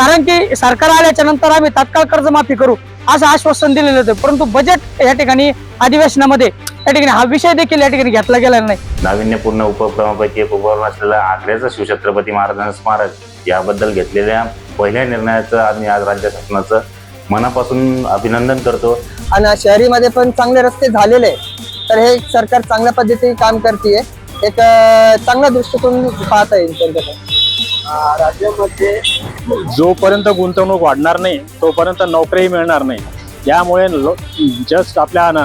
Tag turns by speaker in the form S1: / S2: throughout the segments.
S1: कारण की सरकार आल्याच्यानंतर आम्ही तात्काळ कर्जमाफी करू असं आश्वासन दिलेलं होतं. परंतु बजेट या ठिकाणी अधिवेशनामध्ये या ठिकाणी हा विषय देखील या ठिकाणी घेतला गेला नाही.
S2: नाविन्यपूर्ण उपक्रमापैकी एक उपक्रम असलेला आग्र्याचं शिवछत्रपती महाराजांचं स्मारक याबद्दल घेतलेल्या पहिल्या निर्णयाचं आम्ही आज राज्य शासनाचं मनापासून अभिनंदन करतो.
S3: आणि शहरीमध्ये पण चांगले रस्ते झालेले आहे. तर हे सरकार चांगल्या पद्धतीने काम करते एक चांगला दृष्टिकोन पाहता येईल त्यांच्याकडे.
S4: राज्यामध्ये
S5: जोपर्यंत गुंतवणूक वाढणार नाही तोपर्यंत नोकरीही मिळणार नाही. यामुळे जस्ट आपल्या ना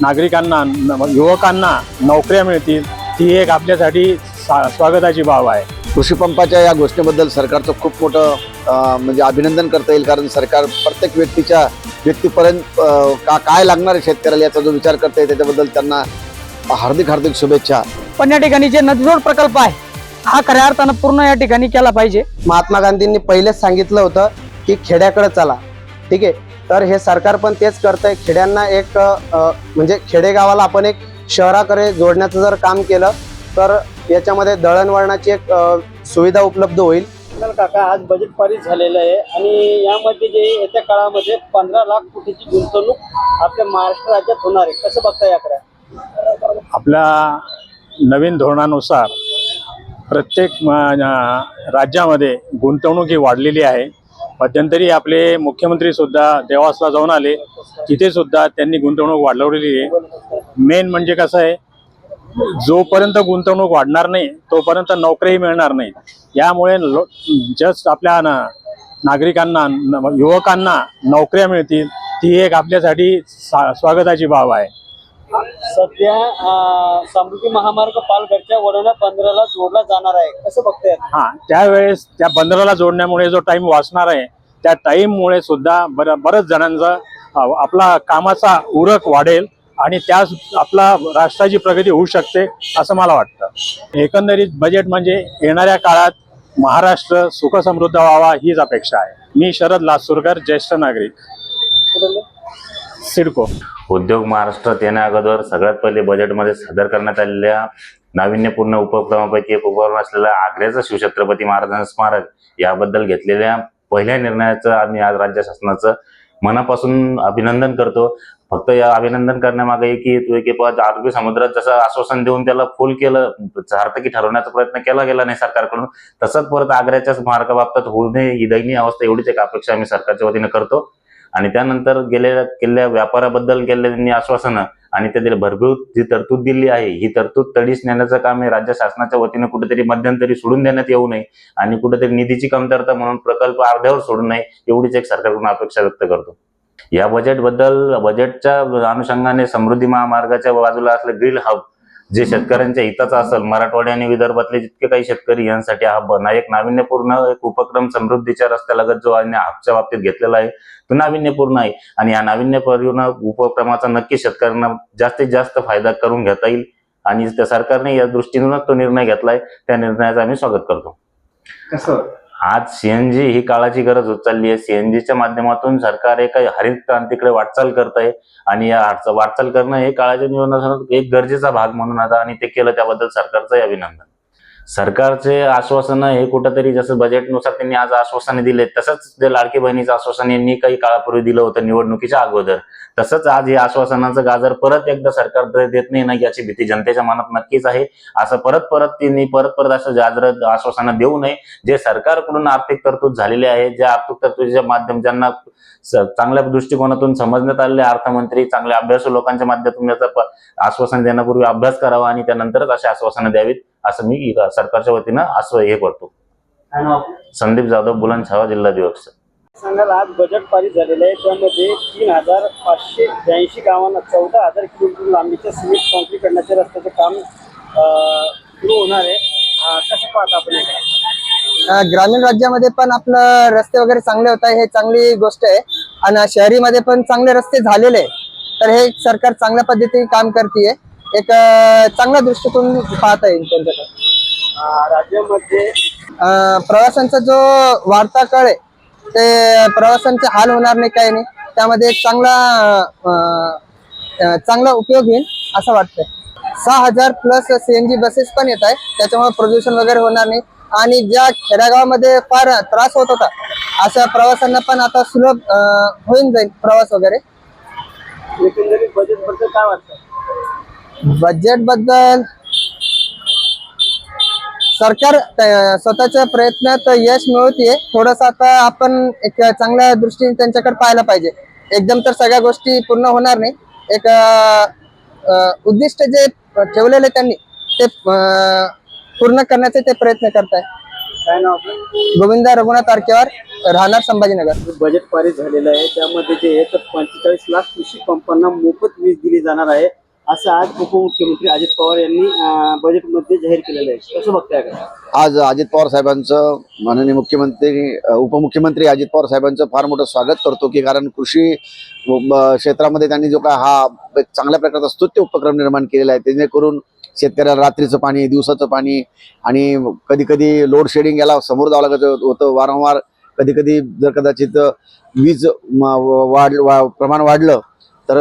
S5: नागरिकांना युवकांना नोकऱ्या मिळतील ती एक आपल्यासाठी सा- स्वागताची बाब आहे.
S6: कृषी पंपाच्या या गोष्टीबद्दल सरकारचं खूप मोठं म्हणजे अभिनंदन करता येईल कारण सरकार प्रत्येक व्यक्तीच्या व्यक्तीपर्यंत का काय लागणार आहे शेतकऱ्याला याचा जो विचार करते त्याच्याबद्दल त्यांना हार्दिक हार्दिक शुभेच्छा.
S1: पण या ठिकाणी जे नदीजोड प्रकल्प आहे हा खऱ्या अर्थानं पूर्ण या ठिकाणी केला पाहिजे.
S3: महात्मा गांधींनी पहिलेच सांगितलं होतं की खेड्याकडे चला. ठीक आहे? तर हे सरकार पण तेच करतंय. खेड्यांना एक म्हणजे खेडेगावाला आपण एक शहराकडे जोडण्याचं जर काम केलं तर याच्यामध्ये दळणवळणाची एक सुविधा उपलब्ध होईल.
S4: तर काका आज बजेट पारित झालेलं आहे आणि यामध्ये जे येत्या काळामध्ये पंधरा लाख कोटीची गुंतवणूक आपल्या महाराष्ट्र राज्यात होणार आहे. कसं बघता याकडे?
S5: आपल्या नवीन धोरणानुसार प्रत्येक राज्यामध्ये गुंतवणूक ही वाढलेली आहे. मध्यंतरी आपले मुख्यमंत्रीसुद्धा देवासला जाऊन आले. तिथेसुद्धा त्यांनी गुंतवणूक वाढवलेली आहे. मेन म्हणजे कसं आहे जोपर्यंत गुंतवणूक वाढणार नाही तोपर्यंत नोकरीही मिळणार नाही. यामुळे जस्ट आपल्या ना नागरिकांना न- युवकांना नोकऱ्या मिळतील. ती एक आपल्यासाठी सा- स्वागताची बाब आहे.
S4: सध्या समृद्धी महामार्ग पालघरच्या वडोला बंदराला जोडला जाणार आहे. कसं बघताय?
S5: हा त्यावेळेस त्या बंदराला जोडण्यामुळे जो टाइम वाचणार आहे त्या टाइममुळे सुद्धा बर बऱ्याच जणांचा आपला कामाचा उरक वाढेल आणि त्यास आपला राष्ट्राची प्रगती होऊ शकते असं मला वाटतं. एकंदरीत बजेट म्हणजे येणाऱ्या काळात महाराष्ट्र सुखसमृद्ध व्हावा हीच अपेक्षा आहे. मी शरद लासूरकर ज्येष्ठ नागरिक. सिडको.
S2: उद्योग महाराष्ट्रात येण्या अगोदर सगळ्यात पहिले बजेटमध्ये सादर करण्यात आलेल्या नाविन्यपूर्ण उपक्रमापैकी एक उपक्रम असलेला आग्र्याचं शिवछत्रपती महाराजांचं स्मारक याबद्दल घेतलेल्या पहिल्या निर्णयाचं आम्ही आज राज्य शासनाचं मनापासून अभिनंदन करतो. फक्त या अभिनंदन करण्यामागे की तू एक अरबी समुद्रात जसं आश्वासन देऊन त्याला फुल केलं सार्थकी ठरवण्याचा प्रयत्न केला गेला नाही सरकारकडून तसंच परत आग्र्याच्या स्मारकाबाबत होऊ नये ही दयनीय अवस्था एवढीच एक अपेक्षा आम्ही सरकारच्या वतीने करतो. आणि त्यानंतर गेलेल्या केलेल्या व्यापाराबद्दल केलेल्या त्यांनी आश्वासनं आणि त्यातील भरभूत जी तरतूद दिली आहे ही तरतूद तडीस नेण्याचं काम हे राज्य शासनाच्या वतीने कुठेतरी मध्यंतरी सोडून देण्यात येऊ नये आणि कुठेतरी निधीची कमतरता म्हणून प्रकल्प अर्ध्यावर सोडू नये एवढीच एक सरकारकडून अपेक्षा व्यक्त करतो. या बजेटबद्दल बजेटच्या अनुषंगाने समृद्धी महामार्गाच्या बाजूला असलं ग्रील हब जे शेतकऱ्यांच्या हिताचं असेल मराठवाडा आणि विदर्भातले जितके काही शेतकरी यांसाठी हा बन एक नाविन्यपूर्ण एक उपक्रम समृद्धीच्या रस्त्यालगत जो आणि आपच्या बाबतीत घेतलेला आहे तो नाविन्यपूर्ण आहे. आणि या नाविन्यपूर्ण उपक्रमाचा नक्की शेतकऱ्यांना जास्तीत जास्त फायदा करून घेता येईल. आणि त्या सरकारने या दृष्टीनंच तो निर्णय घेतलाय. त्या निर्णयाचं आम्ही स्वागत करतो.
S4: कसं?
S2: आज सीएनजी ही काळाची गरज होत चालली आहे सीएनजीच्या माध्यमातून सरकार एका हरित क्रांतीकडे वाटचाल करत आहे आणि या वाटचाल करणं हे काळाच्या नियोजनात एक गरजेचा भाग म्हणून आता आणि ते केलं त्याबद्दल सरकारचं अभिनंदन. सरकारचे आश्वासन हे कुठंतरी जसं बजेटनुसार त्यांनी आज आश्वासने दिले तसंच जे लाडकी बहिणीचं आश्वासन यांनी काही काळापूर्वी दिलं होतं निवडणुकीच्या अगोदर. तसंच आज हे आश्वासनाचं गाजर परत एकदा सरकार देत नाही ना याची भीती जनतेच्या मनात नक्कीच आहे. असं परत परत त्यांनी परत परत असं गाजर आश्वासनं देऊ नये. जे सरकारकडून आर्थिक तरतूद झालेली आहे ज्या आर्थिक तरतुदीच्या माध्यम ज्यांना चांगल्या दृष्टिकोनातून समजण्यात आलेले अर्थमंत्री चांगल्या अभ्यासू लोकांच्या माध्यमातून याचा आश्वासन देण्यापूर्वी अभ्यास करावा आणि त्यानंतरच अशी आश्वासनं द्यावीत. असं मी सरकारच्या वतीनं असं हे करतो. संदीप जाधव बुलंदशहा जिल्हा दिवस.
S4: सांगाल आज बजेट पारित झालेलं आहे. त्यामध्ये तीन हजार पाचशे ब्याऐंशी गावांना चौदा हजार किलोमीटर लांबीच्या सिमेंट कॉन्क्रीकरणाच्या रस्त्याचं काम सुरू होणार आहे. कसं पाहता आपण
S3: ग्रामीण राज्यामध्ये पण आपलं रस्ते वगैरे चांगले होत आहे हे चांगली गोष्ट आहे. आणि शहरीमध्ये पण चांगले रस्ते झालेले आहे. तर हे सरकार चांगल्या पद्धतीने काम करते एक चांगला दृष्टिकोन पाहता येईल त्यांच्याकडे.
S4: राज्यामध्ये
S3: अं, प्रवासांचा जो वाढता काळ आहे ते प्रवासांचे हाल होणार नाही काही नाही. त्यामध्ये एक चांगला अं, अं, चांगला उपयोग येईल असं वाटतंय. सहा हजार प्लस सीएनजी बसेस पण येत आहे त्याच्यामुळे प्रदूषण वगैरे होणार नाही.
S7: आणि ज्या खेड्यागावामध्ये फार त्रास होत होता अशा प्रवासांना पण आता सुलभ अं, होऊन जाईल प्रवास वगैरे.
S4: एकंदरीत काय वाटतं?
S7: बजेटबद्दल सरकार स्वतःच्या प्रयत्नात यश मिळवते थोडस आता आपण एक चांगल्या दृष्टीने त्यांच्याकडे पाहायला पाहिजे. एकदम तर सगळ्या गोष्टी पूर्ण होणार नाही. एक उद्दिष्ट जे ठेवलेले त्यांनी ते पूर्ण करण्याचे ते प्रयत्न करताय. गोविंदा रघुनाथ आरकेवार राहणार संभाजीनगर.
S4: बजेट पारित झालेलं आहे. त्यामध्ये जे आहे तर पंचेचाळीस लाख कृषी पंपांना मोफत वीज दिली जाणार आहे. असं आज उपमुख्यमंत्री अजित पवार यांनी बजेटमध्ये जाहीर केलेलं आहे. कसं बघताय का
S6: आज अजित पवार साहेबांचं माननीय मुख्यमंत्री उपमुख्यमंत्री अजित पवार साहेबांचं फार मोठं स्वागत करतो की कारण कृषी क्षेत्रामध्ये त्यांनी जो काय हा चांगल्या प्रकारचा स्तुत्य उपक्रम निर्माण केलेला आहे. जेणेकरून शेतकऱ्याला रात्रीचं पाणी दिवसाचं पाणी आणि कधी कधी लोड शेडिंग याला समोर जावं लागत होतं. वारंवार कधी कधी जर कदाचित वीज वाढ वा- प्रमाण वाढलं तर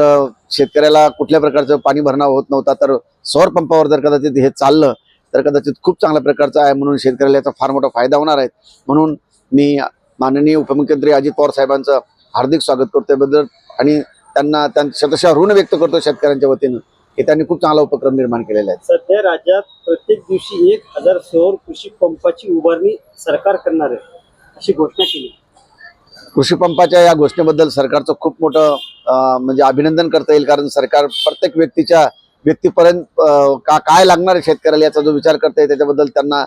S6: शेतकऱ्याला कुठल्या प्रकारचं पाणी भरणा होत नव्हता तर सौर पंपावर जर कदाचित हे चाललं तर कदाचित खूप चांगल्या प्रकारचं आहे म्हणून शेतकऱ्याला याचा फार मोठा फायदा होणार आहे. म्हणून मी माननीय उपमुख्यमंत्री अजित पवार साहेबांचं हार्दिक स्वागत करतो याबद्दल आणि त्यांना त्यांच्या ऋण व्यक्त करतो शेतकऱ्यांच्या वतीनं. हे त्यांनी खूप चांगला उपक्रम निर्माण केलेला आहे.
S4: सध्या राज्यात प्रत्येक दिवशी एक हजार सौर कृषी पंपाची उभारणी सरकार करणार आहे अशी घोषणा केली.
S6: कृषी पंपाच्या या घोषणेबद्दल सरकारचं खूप मोठं म्हणजे अभिनंदन करता येईल कारण सरकार प्रत्येक व्यक्तीच्या व्यक्तीपर्यंत का काय लागणार आहे शेतकऱ्याला याचा जो विचार करता येईल त्याच्याबद्दल त्यांना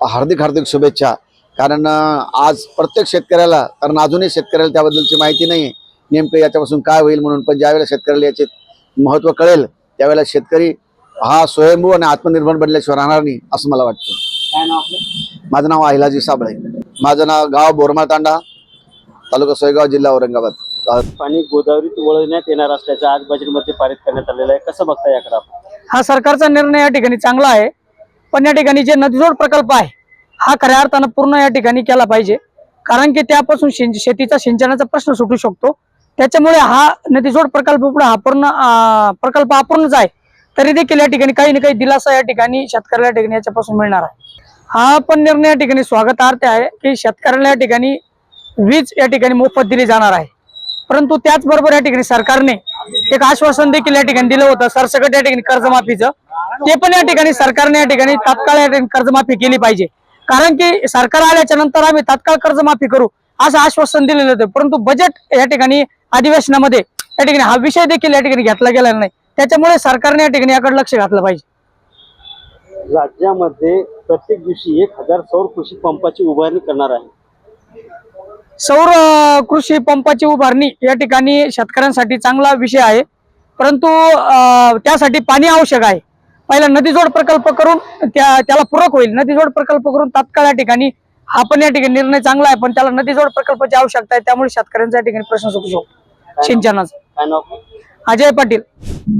S6: हार्दिक हार्दिक शुभेच्छा. कारण आज प्रत्येक शेतकऱ्याला कारण अजूनही शेतकऱ्याला त्याबद्दलची माहिती नाही नेमकं याच्यापासून काय होईल म्हणून पण ज्यावेळेला शेतकऱ्याला याचे महत्त्व कळेल त्यावेळेला शेतकरी हा स्वयंभू आणि आत्मनिर्भर बनल्याशिवाय राहणार नाही असं मला वाटतं. माझं नाव अहिलाजी साबळे. माझं नाव गाव बोरमाळ तांडा तालुका सोयगाव जिल्हा औरंगाबाद.
S4: पाणी गोदावरीत वळवण्यात येणार असल्याचं आज बजेटमध्ये पारित करण्यात आलेलं आहे. कसं बघताय याकडे
S1: हा सरकारचा निर्णय या ठिकाणी चांगला आहे पण या ठिकाणी जे नदीजोड प्रकल्प आहे हा खऱ्या अर्थानं पूर्ण या ठिकाणी केला पाहिजे. कारण की त्यापासून शेतीचा सिंचनाचा प्रश्न सुटू शकतो. त्याच्यामुळे हा नदीजोड प्रकल्प पुढे हा पूर्ण प्रकल्प अपूर्णच आहे. तरी देखील या ठिकाणी काही ना काही दिलासा या ठिकाणी शेतकऱ्याला या ठिकाणी याच्यापासून मिळणार आहे. हा पण निर्णय या ठिकाणी स्वागतार्थ आहे की शेतकऱ्याला या ठिकाणी वीज या ठिकाणी मोफत दिली जाणार आहे परंतु त्याचबरोबर या ठिकाणी सरकारने एक आश्वासन देखील या ठिकाणी दिलं होतं सरसकट या ठिकाणी कर्जमाफीचं ते पण या ठिकाणी सरकारने या ठिकाणी तात्काळ या ठिकाणी कर्जमाफी केली पाहिजे कारण की सरकार आल्याच्यानंतर आम्ही तात्काळ कर्जमाफी करू असं आश्वासन दिलेलं होतं परंतु बजेट या ठिकाणी अधिवेशनामध्ये या ठिकाणी हा विषय देखील या ठिकाणी घेतला गेला नाही त्याच्यामुळे सरकारने या ठिकाणी याकडे लक्ष घातलं पाहिजे
S4: राज्यामध्ये प्रत्येक दिवशी एक हजार सौर कृषी पंपाची उभारणी करणार आहे
S1: सौर कृषी पंपाची उभारणी या ठिकाणी शेतकऱ्यांसाठी चांगला विषय आहे. परंतु त्यासाठी पाणी आवश्यक आहे. पहिला नदीजोड प्रकल्प करून त्या त्याला पूरक होईल. नदीजोड प्रकल्प करून तात्काळ या ठिकाणी हा पण या ठिकाणी निर्णय चांगला आहे पण त्याला नदीजोड प्रकल्पाची आवश्यकता आहे त्यामुळे शेतकऱ्यांचा या ठिकाणी प्रश्न सुटू शकतो. सिंचनाचा? अजय पाटील.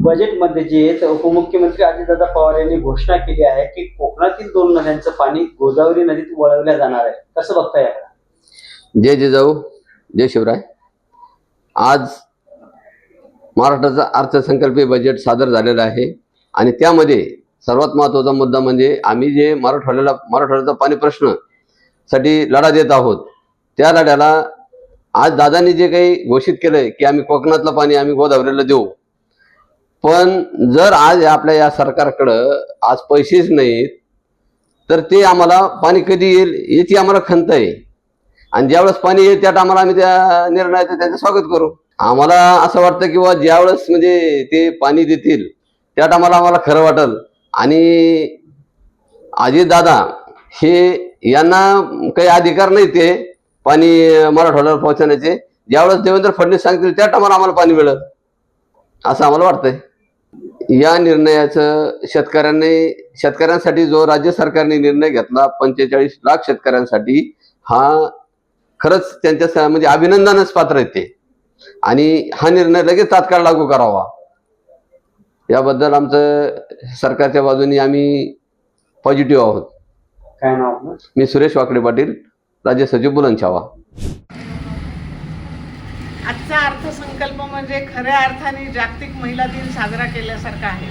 S4: बजेटमध्ये जे आहे तर उपमुख्यमंत्री अजितदादा पवार यांनी घोषणा केली आहे की कोकणातील दोन नद्यांचं पाणी गोदावरी नदीत वळवल्या जाणार आहे. कसं बघताय
S8: जय जिजाऊ जय शिवराय. आज महाराष्ट्राचा अर्थसंकल्पीय बजेट सादर झालेलं आहे आणि त्यामध्ये सर्वात महत्त्वाचा मुद्दा म्हणजे आम्ही जे मराठवाड्याला मराठवाड्याचा पाणी प्रश्नसाठी लढा देत आहोत त्या लढ्याला आज दादांनी जे काही घोषित केलंय की आम्ही कोकणातलं पाणी आम्ही गोदावरीला देऊ. पण जर आज आपल्या या सरकारकडं आज पैसेच नाहीत तर ते आम्हाला पाणी कधी येईल याची आम्हाला खंत आहे. आणि ज्यावेळेस पाणी येईल त्या टायमाला आम्ही त्या निर्णयाचं त्यांचं स्वागत करू. आम्हाला असं वाटतं की बा ज्यावेळेस म्हणजे ते पाणी देतील त्या टायमाला आम्हाला खरं वाटेल. आणि अजित दादा हे यांना काही अधिकार नाही ते पाणी मराठवाड्यावर पोहोचवण्याचे ज्यावेळेस देवेंद्र फडणवीस सांगतील त्या टायमाला आम्हाला पाणी मिळेल. असं आम्हाला वाटतंय. या निर्णयाचं शेतकऱ्यांनी शेतकऱ्यांसाठी जो राज्य सरकारने निर्णय घेतला पंचेचाळीस लाख शेतकऱ्यांसाठी हा खरंच त्यांच्या स- म्हणजे अभिनंदनच पात्र आहेत ते. आणि हा निर्णय लगेच तात्काळ लागू करावा. याबद्दल आमचं सरकारच्या बाजूने आम्ही पॉझिटिव्ह आहोत.
S4: काय नाव
S8: मी सुरेश वाकडे पाटील राज्य सचिव बुलंदशहावा
S9: आजचा अर्थसंकल्प म्हणजे खऱ्या अर्थाने जागतिक महिला दिन साजरा केल्यासारखा आहे.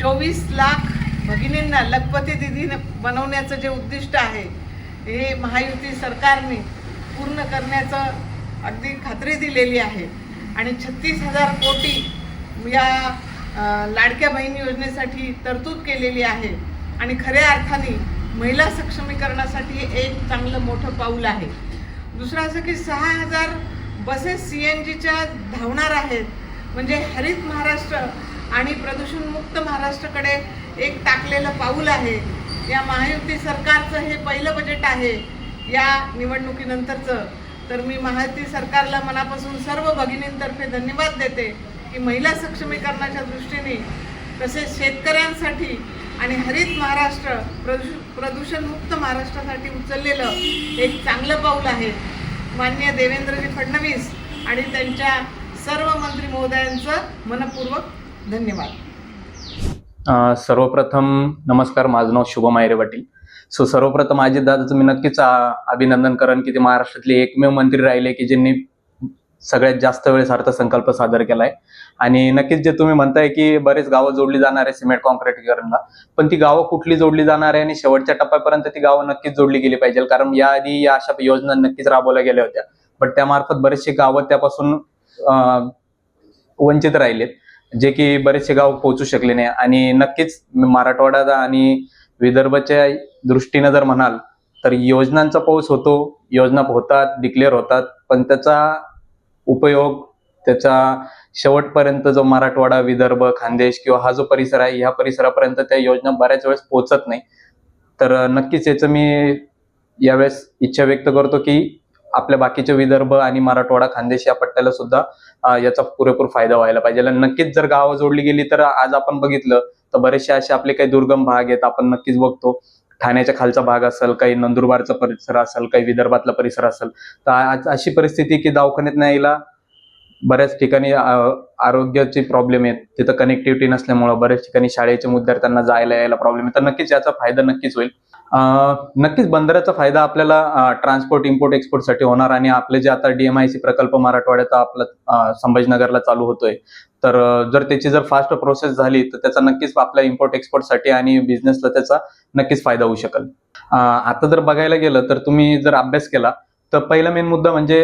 S9: चोवीस लाख भगिनींना लखपती दिदी बनवण्याचं जे उद्दिष्ट आहे हे महायुती सरकारने पूर्ण करण्याचं अगदी खात्री दिलेली आहे. आणि छत्तीस हजार कोटी या लाडक्या बहीण योजनेसाठी तरतूद केलेली आहे. आणि खऱ्या अर्थाने महिला सक्षमीकरणासाठी एक चांगलं मोठं पाऊल आहे. दुसरं असं की सहा हजार बसेस सी एन जीच्या धावणार आहेत. म्हणजे हरित महाराष्ट्र आणि प्रदूषणमुक्त महाराष्ट्राकडे एक टाकलेलं पाऊल आहे. या महायुती सरकारचं हे पहिलं बजेट आहे. या निवडणुकीनंतरचं. तर मी महायुती सरकारला मनापासून सर्व भगिनींतर्फे धन्यवाद देते की महिला सक्षमीकरणाच्या दृष्टीने तसेच शेतकऱ्यांसाठी आणि हरित महाराष्ट्र प्रदूषण प्रदूषणमुक्त महाराष्ट्रासाठी उचललेलं एक चांगलं पाऊल आहे. मान्य देवेंद्रजी फडणवीस आणि त्यांच्या सर्व मंत्री महोदयांचं मनपूर्वक धन्यवाद.
S10: सर्वप्रथम नमस्कार माझं नाव शुभम आयरे पाटील सो सर्वप्रथम अजितदादाचं मी नक्कीच अभिनंदन करेन की ते महाराष्ट्रातले एकमेव मंत्री राहिले की ज्यांनी सगळ्यात जास्त वेळेस अर्थसंकल्प सादर केलाय. आणि नक्कीच जे तुम्ही म्हणताय की बरेच गावं जोडली जाणार आहे सिमेंट कॉन्क्रीटीकरणला पण ती गावं कुठली जोडली जाणार आहे आणि शेवटच्या टप्प्यापर्यंत ती गावं नक्कीच जोडली गेली पाहिजे. कारण याआधी या अशा योजना नक्कीच राबवल्या गेल्या होत्या. बट त्यामार्फत बरेचसे गावं त्यापासून वंचित राहिलेत जे की बरेचसे गाव पोहोचू शकले नाही. आणि नक्कीच मराठवाडा आणि विदर्भाच्या दृष्टीनं जर म्हणाल तर योजनांचा पाऊस होतो योजना होतात डिक्लेअर होतात पण त्याचा उपयोग त्याचा शेवटपर्यंत जो मराठवाडा विदर्भ खानदेश किंवा हा जो परिसर आहे ह्या परिसरापर्यंत त्या योजना बऱ्याच वेळेस पोहोचत नाही. तर नक्कीच याचं मी यावेळेस इच्छा व्यक्त करतो की आपल्या बाकीचे विदर्भ आणि मराठवाडा खानदेश या पट्ट्याला सुद्धा याचा पुरेपूर फायदा व्हायला पाहिजे. आणि नक्कीच जर गावं जोडली गेली तर आज आपण बघितलं तर बरेचसे असे आपले काही दुर्गम भाग आहेत आपण नक्कीच बघतो. ठाण्याच्या खालचा भाग असेल काही नंदुरबारचा परिसर असेल काही विदर्भातला परिसर असेल तर आज अशी परिस्थिती की दवाखान्यात न्यायला बऱ्याच ठिकाणी आरोग्याचे प्रॉब्लेम आहेत. तिथं कनेक्टिव्हिटी नसल्यामुळं बऱ्याच ठिकाणी शाळेच्या विद्यार्थ्यांना जायला यायला प्रॉब्लेम आहे. तर नक्कीच याचा फायदा नक्कीच होईल. नक्कीच बंदराचा फायदा आपल्याला ट्रान्सपोर्ट इम्पोर्ट एक्सपोर्टसाठी होणार आणि आपले जे आता डीएमआयसी प्रकल्प मराठवाड्याचा आपला संभाजीनगरला चालू होतोय तर जर त्याची जर फास्ट प्रोसेस झाली तर त्याचा नक्कीच आपल्या इम्पोर्ट एक्सपोर्टसाठी आणि बिझनेसला त्याचा नक्कीच फायदा होऊ शकेल. आता जर बघायला गेलं तर तुम्ही जर अभ्यास केला तर पहिला मेन मुद्दा म्हणजे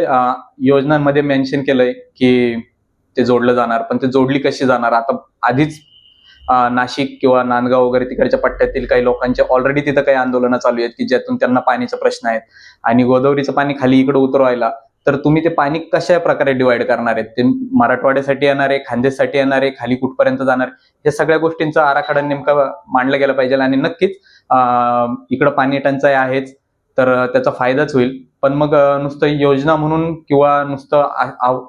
S10: योजनांमध्ये मेन्शन केलंय की ते जोडलं जाणार पण ते जोडली कशी जाणार? आता आधीच नाशिक किंवा नांदगाव वगैरे तिकडच्या पट्ट्यातील काही लोकांचे ऑलरेडी तिथं काही आंदोलनं चालू आहेत की ज्यातून त्यांना पाण्याचे प्रश्न आहेत. आणि गोदावरीचं पाणी खाली इकडे उतरवायला तर तुम्ही ते पाणी कशा प्रकारे डिवाइड करणार आहेत? ते मराठवाड्यासाठी येणार आहे खानदेशसाठी येणार आहे खाली कुठपर्यंत जाणार या सगळ्या गोष्टींचा आराखडा नेमका मांडला गेला पाहिजे आणि नक्कीच इकडं पाणी टंचाई आहेच तर त्याचा फायदाच होईल. पण मग नुसतं योजना म्हणून किंवा नुसतं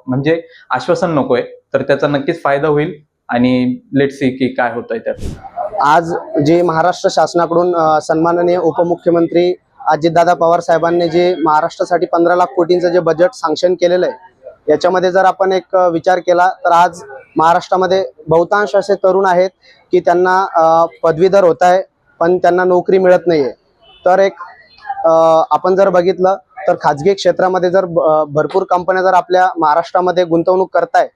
S10: म्हणजे आश्वासन नकोय तर त्याचा नक्कीच फायदा होईल. आणि लेट सी की काय होतंय त्यात.
S3: आज जे महाराष्ट्र शासनाकडून अ, सन्माननीय उपमुख्यमंत्री अजितदादा पवार साहेबांनी जे महाराष्ट्रासाठी पंधरा लाख कोटींचं जे बजेट सँक्शन केलेलं आहे याच्यामध्ये जर आपण एक विचार केला तर आज महाराष्ट्रामध्ये बहुतांश असे तरुण आहेत की त्यांना पदवीधर होत आहे पण त्यांना नोकरी मिळत नाही तर एक आपण जर बघितलं तर खाजगी क्षेत्रामध्ये जर भरपूर कंपन्या जर आपल्या महाराष्ट्रामध्ये गुंतवणूक करताय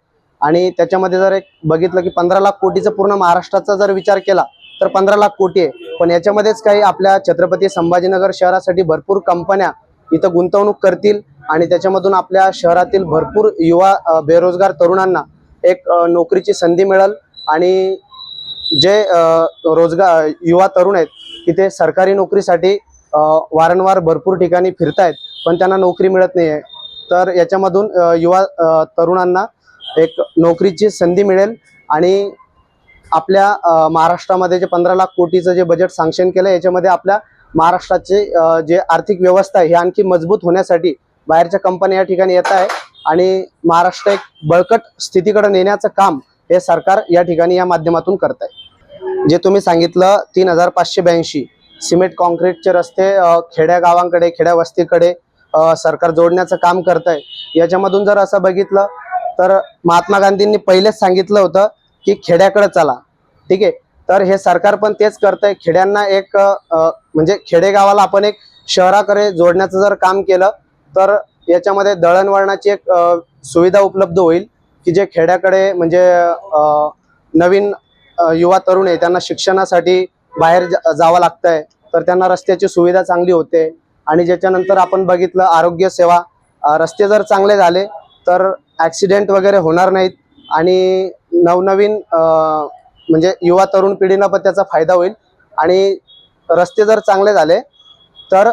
S3: आणि त्याच्यामध्ये जर एक बघितलं की पंधरा लाख कोटीचं पूर्ण महाराष्ट्राचा जर विचार केला तर पंधरा लाख कोटी आहे. पण याच्यामध्येच काही आपल्या छत्रपती संभाजीनगर शहरासाठी भरपूर कंपन्या इथं गुंतवणूक करतील आणि त्याच्यामधून आपल्या शहरातील भरपूर युवा बेरोजगार तरुणांना एक नोकरीची संधी मिळेल आणि जे रोजगार युवा तरुण आहेत की ते सरकारी नोकरीसाठी वारंवार भरपूर ठिकाणी फिरतायत पण त्यांना नोकरी मिळत नाही आहे तर याच्यामधून युवा तरुणांना एक नोकरीची संधी मिळेल आणि आपल्या महाराष्ट्रामध्ये जे पंधरा लाख कोटीचं जे बजेट सँक्शन केलं याच्यामध्ये आपल्या महाराष्ट्राचे जे आर्थिक व्यवस्था आहे ही आणखी मजबूत होण्यासाठी बाहेरच्या कंपन्या या ठिकाणी येत आहे. आणि महाराष्ट्र एक बळकट स्थितीकडे नेण्याचं काम हे सरकार या ठिकाणी या माध्यमातून करत आहे. जे तुम्ही सांगितलं तीन हजार पाचशे ब्याऐंशी. सिमेंट कॉन्क्रीटचे रस्ते खेड्या गावांकडे खेड्या वस्तीकडे सरकार जोडण्याचं काम करत आहे याच्यामधून जर असं बघितलं तर महात्मा गांधींनी पहिलेच सांगितलं होतं की खेड्याकडे चला. ठीक आहे? तर हे सरकार पण तेच करतंय. खेड्यांना एक म्हणजे खेडेगावाला आपण एक शहराकडे जोडण्याचं जर काम केलं तर याच्यामध्ये दळणवळणाची एक सुविधा उपलब्ध होईल की जे खेड्याकडे म्हणजे नवीन युवा तरुण आहे त्यांना शिक्षणासाठी बाहेर जा- जावं लागतंय तर त्यांना रस्त्याची सुविधा चांगली होते. आणि ज्याच्यानंतर आपण बघितलं आरोग्य सेवा रस्ते जर चांगले झाले तर ॲक्सिडेंट वगैरे होणार नाहीत. आणि नवनवीन म्हणजे युवा तरुण पिढीला पण त्याचा फायदा होईल. आणि रस्ते जर चांगले झाले तर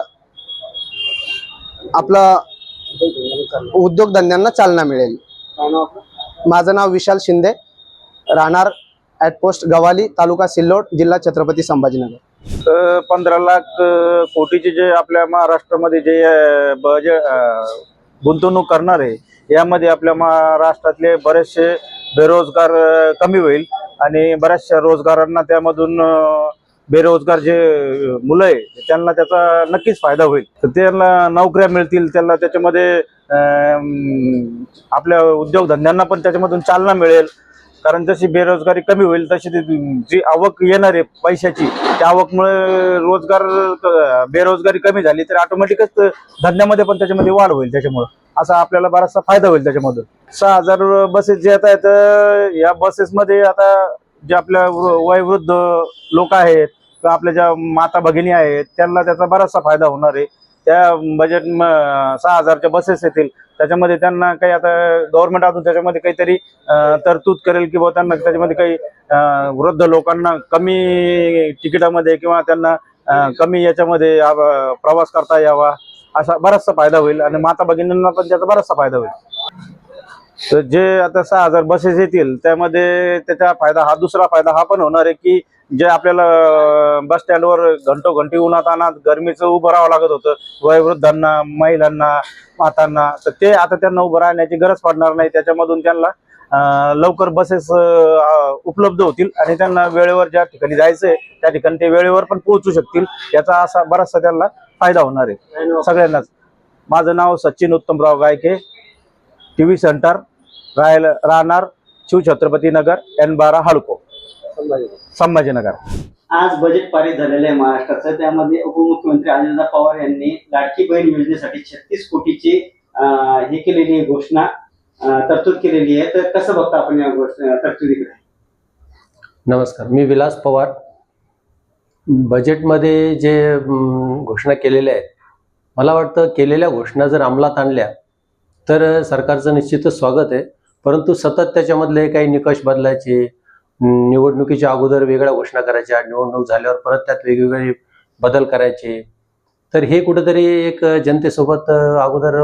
S3: आपलं उद्योगधंद्यांना चालना मिळेल. माझं नाव विशाल शिंदे. राहणार ॲट पोस्ट गवाली तालुका सिल्लोड जिल्हा छत्रपती संभाजीनगर.
S11: पंधरा लाख कोटीचे जे आपल्या महाराष्ट्रामध्ये जे अ, बजेट गुंतवणूक करणार आहे यामध्ये आपल्या महाराष्ट्रातले बरेचसे बेरोजगार कमी होईल. आणि बऱ्याचशा रोजगारांना त्यामधून बेरोजगार जे मुलं आहे त्यांना त्याचा नक्कीच फायदा होईल. तर त्यांना नोकऱ्या मिळतील त्यांना त्याच्यामध्ये आपल्या उद्योगधंद्यांना पण त्याच्यामधून चालना मिळेल. कारण जशी बेरोजगारी कमी होईल तशी ती जी आवक येणार आहे पैशाची त्या आवकमुळे रोजगार बेरोजगारी कमी झाली तर ऑटोमॅटिकच धंद्यामध्ये पण त्याच्यामध्ये वाढ होईल त्याच्यामुळं. असा आपल्याला बराचसा फायदा होईल त्याच्यामधून. सहा हजार बसेस जे येत आहेत या बसेसमध्ये आता जे आपल्या वयवृद्ध लोक आहेत किंवा आपल्या ज्या माता भगिनी आहेत त्यांना त्याचा बराचसा फायदा होणार आहे. त्या बजेट सहा हजारच्या बसेस येतील. त्याच्यामध्ये त्यांना काही आता गव्हर्नमेंट अजून त्याच्यामध्ये काहीतरी तरतूद करेल किंवा त्यांना त्याच्यामध्ये काही वृद्ध लोकांना कमी तिकिटामध्ये किंवा त्यांना कमी याच्यामध्ये प्रवास करता यावा असा बराचसा फायदा होईल. आणि माता भगिनींना पण त्याचा बराचसा फायदा होईल. तर जे आता सहा हजार बसेस येतील त्यामध्ये त्याचा फायदा हा दुसरा फायदा हा पण होणार आहे की जे आपल्याला बस स्टँडवर घंटोघंटी उन्हात आणत गरमीचं उभं राहावं लागत होतं. वयोवृद्धांना महिलांना मातांना तर ते आता त्यांना उभं राहण्याची गरज पडणार नाही. त्याच्यामधून त्यांना लवकर बसेस उपलब्ध होतील आणि त्यांना वेळेवर ज्या ठिकाणी जायचंय त्या ठिकाणी ते वेळेवर पण पोहोचू शकतील. याचा असा बराचसा त्यांना फायदा होणार आहे. सगळ्यांनाच. माझं नाव सचिन उत्तमराव गायके. टी व्ही सेंटर राहायला राहणार शिवछत्रपती नगर एन बारा हडको
S4: संभाजीनगर.
S11: संभाजीनगर.
S4: आज बजेट पारित झालेलं आहे महाराष्ट्राचं. त्यामध्ये उपमुख्यमंत्री अजितदादा पवार यांनी लाडकी बहीण योजनेसाठी छत्तीस कोटीची हे केलेली आहे घोषणा तरतूद केलेली आहे. तर कसं बघता आपण या घोषणा तरतुदीकडे?
S12: नमस्कार मी विलास पवार. बजेटमध्ये जे म, घोषणा केलेल्या आहेत मला वाटतं केलेल्या घोषणा जर अंमलात आणल्या तर सरकारचं निश्चितच स्वागत आहे. परंतु सतत त्याच्यामधले काही निकष बदलायचे निवडणुकीच्या अगोदर वेगळ्या घोषणा करायच्या निवडणूक झाल्यावर परत त्यात वेगवेगळे बदल करायचे. तर हे कुठंतरी एक जनतेसोबत अगोदर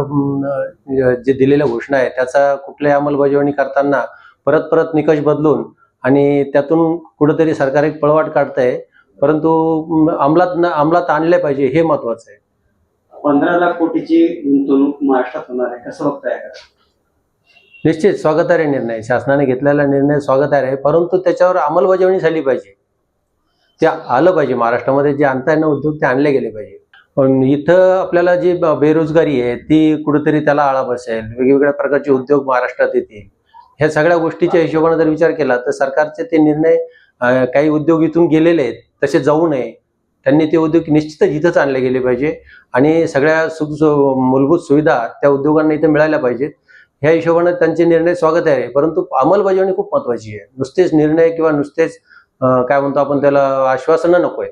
S12: जे दिलेल्या घोषणा आहे त्याचा कुठल्याही अंमलबजावणी करताना परत परत निकष बदलून आणि त्यातून कुठंतरी सरकार एक पळवाट काढतंय. परंतु अंमलात अंमलात आणले पाहिजे हे महत्वाचं आहे.
S4: पंधरा लाख कोटीची गुंतवणूक महाराष्ट्रात होणार आहे कसं बघताय?
S12: निश्चित स्वागतार्ह निर्णय. शासनाने घेतलेला निर्णय स्वागतार्ह आहे परंतु त्याच्यावर अंमलबजावणी झाली पाहिजे. ते आलं पाहिजे. महाराष्ट्रामध्ये जे आणता येणं उद्योग ते आणले गेले पाहिजे. पण इथं आपल्याला जी बेरोजगारी आहे ती कुठेतरी त्याला आळा बसेल. वेगवेगळ्या प्रकारचे उद्योग महाराष्ट्रात येतील. ह्या सगळ्या गोष्टीच्या हिशोबाने जर विचार केला तर सरकारचे ते निर्णय काही उद्योग इथून गेलेले आहेत तसे जाऊ नये. त्यांनी ते उद्योग निश्चितच इथंच आणले गेले पाहिजे. आणि सगळ्या सुख सु- मूलभूत सुविधा त्या उद्योगांना इथे मिळायला पाहिजेत. ह्या हिशोबाने त्यांचे निर्णय स्वागत आहे. परंतु अंमलबजावणी खूप महत्वाची आहे. नुसतेच निर्णय किंवा नुसतेच काय म्हणतो आपण त्याला आश्वासनं नको आहे